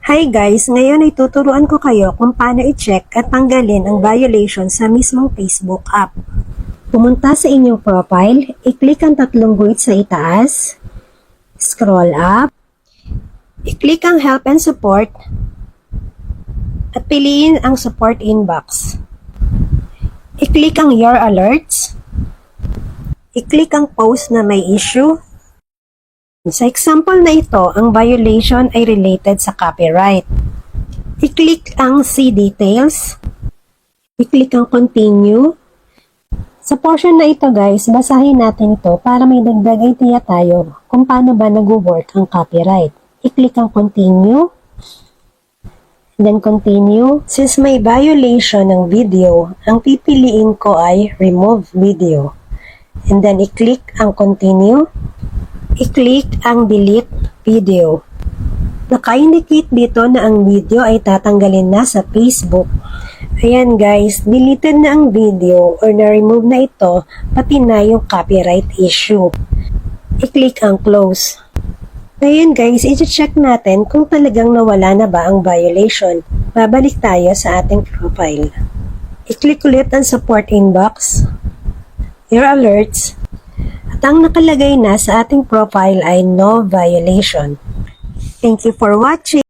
Hi guys! Ngayon ay tuturuan ko kayo kung paano i-check at tanggalin ang violation sa mismong Facebook app. Pumunta sa inyong profile, i-click ang tatlong guhit sa itaas, scroll up, i-click ang help and support, at piliin ang support inbox. I-click ang your alerts, i-click ang post na may issue, sa example na ito, ang violation ay related sa copyright. I-click ang See Details. I-click ang Continue. Sa portion na ito guys, basahin natin ito para may dagdag idea tayo kung paano ba nag-work ang copyright. I-click ang Continue. Then Continue. Since may violation ng video, ang pipiliin ko ay Remove Video. And then i-click ang Continue i-click ang delete video. Naka-indicate dito na ang video ay tatanggalin na sa Facebook. Ayan guys, deleted na ang video or na-remove na ito pati na yung copyright issue. I-click ang close. Ngayon guys, i-check natin kung talagang nawala na ba ang violation. Babalik tayo sa ating profile. I-click ulit ang support inbox, your alerts, ang nakalagay na sa ating profile ay no violation. Thank you for watching.